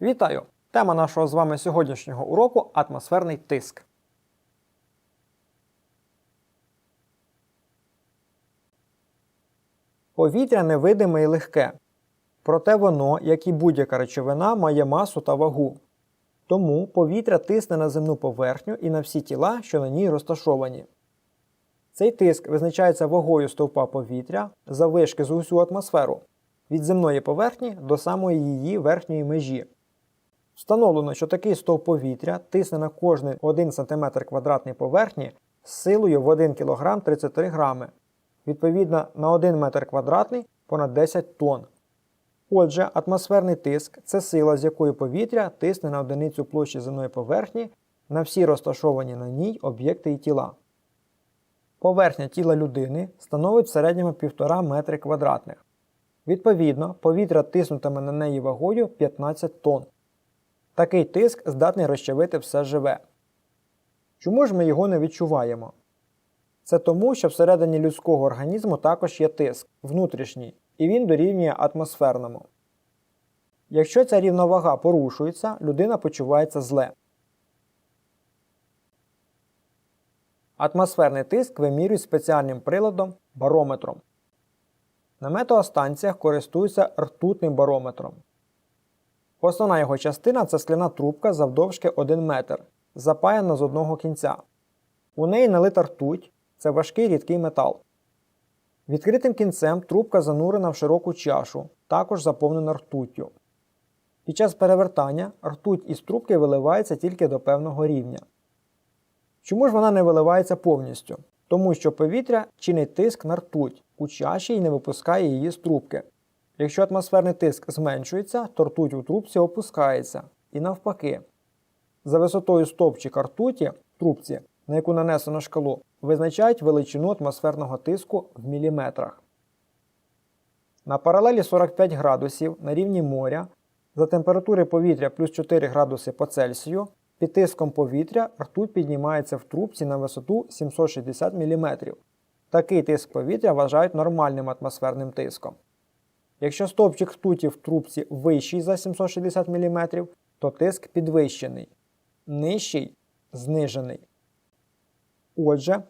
Вітаю! Тема нашого з вами сьогоднішнього уроку атмосферний тиск. Повітря невидиме і легке. Проте воно, як і будь-яка речовина, має масу та вагу. Тому повітря тисне на земну поверхню і на всі тіла, що на ній розташовані. Цей тиск визначається вагою стовпа повітря заввишки з усю атмосферу від земної поверхні до самої її верхньої межі. Встановлено, що такий стовп повітря тисне на кожний 1 см квадратний поверхні з силою в 1 кг 33 грами, відповідно на 1 метр квадратний понад 10 тонн. Отже, атмосферний тиск це сила, з якою повітря тисне на одиницю площі земної поверхні на всі розташовані на ній об'єкти і тіла. Поверхня тіла людини становить в середньому 1,5 метри квадратних. Відповідно, повітря тиснутиме на неї вагою 15 тонн. Такий тиск здатний розчавити все живе. Чому ж ми його не відчуваємо? Це тому, що всередині людського організму також є тиск внутрішній, і він дорівнює атмосферному. Якщо ця рівновага порушується, людина почувається зле. Атмосферний тиск вимірюють спеціальним приладом барометром. На метеостанціях користуються ртутним барометром. Основна його частина це скляна трубка завдовжки 1 метр, запаяна з одного кінця. У неї налита ртуть це важкий рідкий метал. Відкритим кінцем трубка занурена в широку чашу, також заповнена ртуттю. Під час перевертання ртуть із трубки виливається тільки до певного рівня. Чому ж вона не виливається повністю? Тому що повітря чинить тиск на ртуть у чаші і не випускає її з трубки. Якщо атмосферний тиск зменшується, то ртуть у трубці опускається. І навпаки. За висотою стовпчика ртуті трубці, на яку нанесено шкалу, визначають величину атмосферного тиску в міліметрах. На паралелі 45 градусів на рівні моря за температури повітря плюс 4 градуси по Цельсію під тиском повітря ртуть піднімається в трубці на висоту 760 мм. Такий тиск повітря вважають нормальним атмосферним тиском. Якщо стовпчик ртуті в трубці вищий за 760 мм, то тиск підвищений, нижчий знижений. Отже,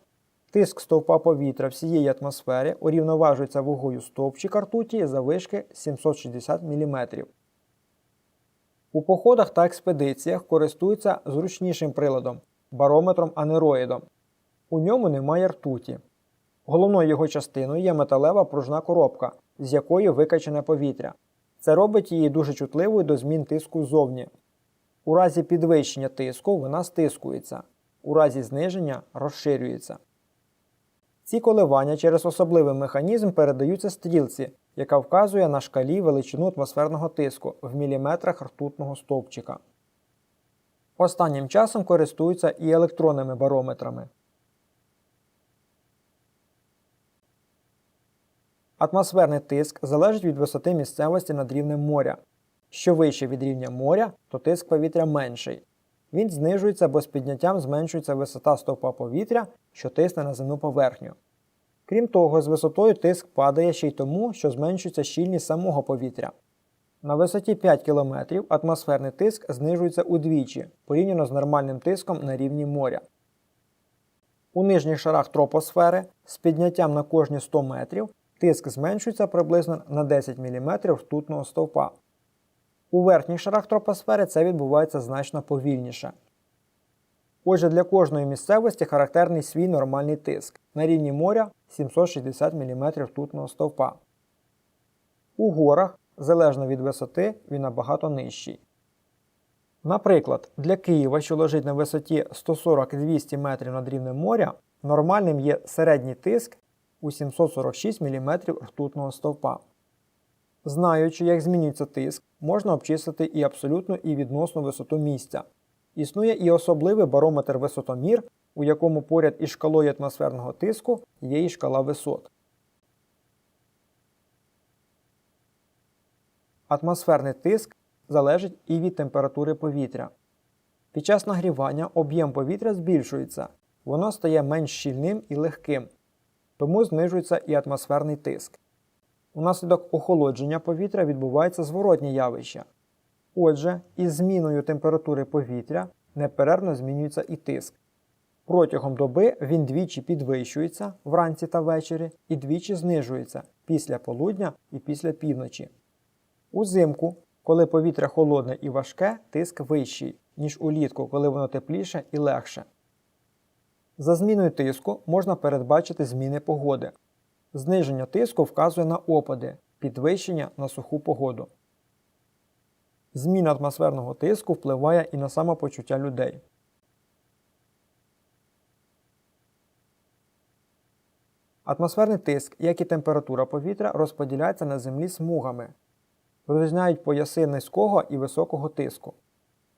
тиск стовпа повітря всієї атмосфери урівноважується вагою стовпчика ртуті заввишки 760 мм. У походах та експедиціях користуються зручнішим приладом барометром анероїдом. У ньому немає ртуті. Головною його частиною є металева пружна коробка, з якої викачане повітря. Це робить її дуже чутливою до змін тиску ззовні. У разі підвищення тиску вона стискується, у разі зниження розширюється. Ці коливання через особливий механізм передаються стрілці, яка вказує на шкалі величину атмосферного тиску в міліметрах ртутного стовпчика. Останнім часом користуються і електронними барометрами. Атмосферний тиск залежить від висоти місцевості над рівнем моря. Що вище від рівня моря, то тиск повітря менший. Він знижується, бо з підняттям зменшується висота стовпа повітря, що тисне на земну поверхню. Крім того, з висотою тиск падає ще й тому, що зменшується щільність самого повітря. На висоті 5 км атмосферний тиск знижується удвічі порівняно з нормальним тиском на рівні моря. У нижніх шарах тропосфери з підняттям на кожні 100 метрів тиск зменшується приблизно на 10 мм ртутного стовпа. У верхніх шарах тропосфери це відбувається значно повільніше. Отже, для кожної місцевості характерний свій нормальний тиск на рівні моря 760 мм ртутного стовпа. У горах, залежно від висоти, він набагато нижчий. Наприклад, для Києва, що лежить на висоті 140-200 метрів над рівнем моря, нормальним є середній тиск у 746 мм ртутного стовпа. Знаючи, як змінюється тиск, можна обчислити і абсолютну і відносну висоту місця. Існує і особливий барометр висотомір, у якому поряд із шкалою атмосферного тиску є і шкала висот. Атмосферний тиск залежить і від температури повітря. Під час нагрівання об'єм повітря збільшується, воно стає менш щільним і легким, тому знижується і атмосферний тиск. Унаслідок охолодження повітря відбувається зворотні явища. Отже, із зміною температури повітря неперервно змінюється і тиск. Протягом доби він двічі підвищується вранці та ввечері і двічі знижується після полудня і після півночі. Узимку, коли повітря холодне і важке, тиск вищий, ніж улітку, коли воно тепліше і легше. За зміною тиску можна передбачити зміни погоди. Зниження тиску вказує на опади, підвищення на суху погоду. Зміна атмосферного тиску впливає і на самопочуття людей. Атмосферний тиск, як і температура повітря, розподіляється на землі смугами. Розрізняють пояси низького і високого тиску.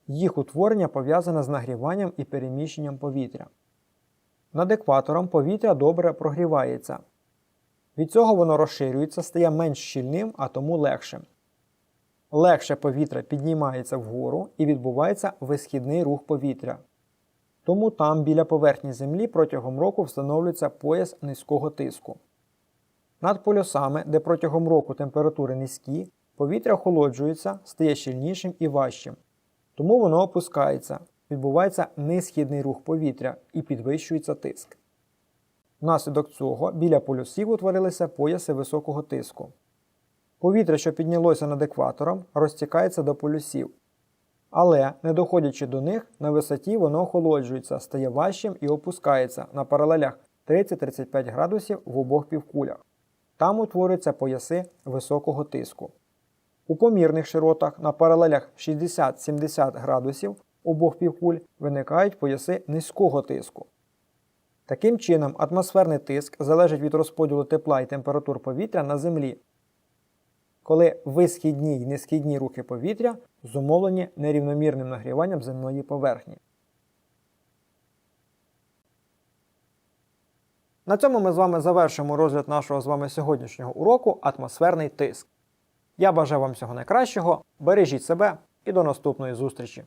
Їх утворення пов'язане з нагріванням і переміщенням повітря. Над екватором повітря добре прогрівається. Від цього воно розширюється, стає менш щільним, а тому легшим. Легше повітря піднімається вгору і відбувається висхідний рух повітря. Тому там біля поверхні Землі протягом року встановлюється пояс низького тиску. Над полюсами, де протягом року температури низькі, повітря охолоджується, стає щільнішим і важчим. Тому воно опускається, відбувається несхідний рух повітря і підвищується тиск. Внаслідок цього біля полюсів утворилися пояси високого тиску. Повітря, що піднялося над екватором, розтікається до полюсів. Але, не доходячи до них, на висоті воно охолоджується, стає важчим і опускається на паралелях 30-35 градусів в обох півкулях. Там утворюються пояси високого тиску. У помірних широтах на паралелях 60-70 градусів обох півкуль виникають пояси низького тиску. Таким чином, атмосферний тиск залежить від розподілу тепла і температур повітря на Землі, коли висхідні й несхідні рухи повітря зумовлені нерівномірним нагріванням земної поверхні. На цьому ми з вами завершимо розгляд нашого з вами сьогоднішнього уроку атмосферний тиск. Я бажаю вам всього найкращого, бережіть себе і до наступної зустрічі!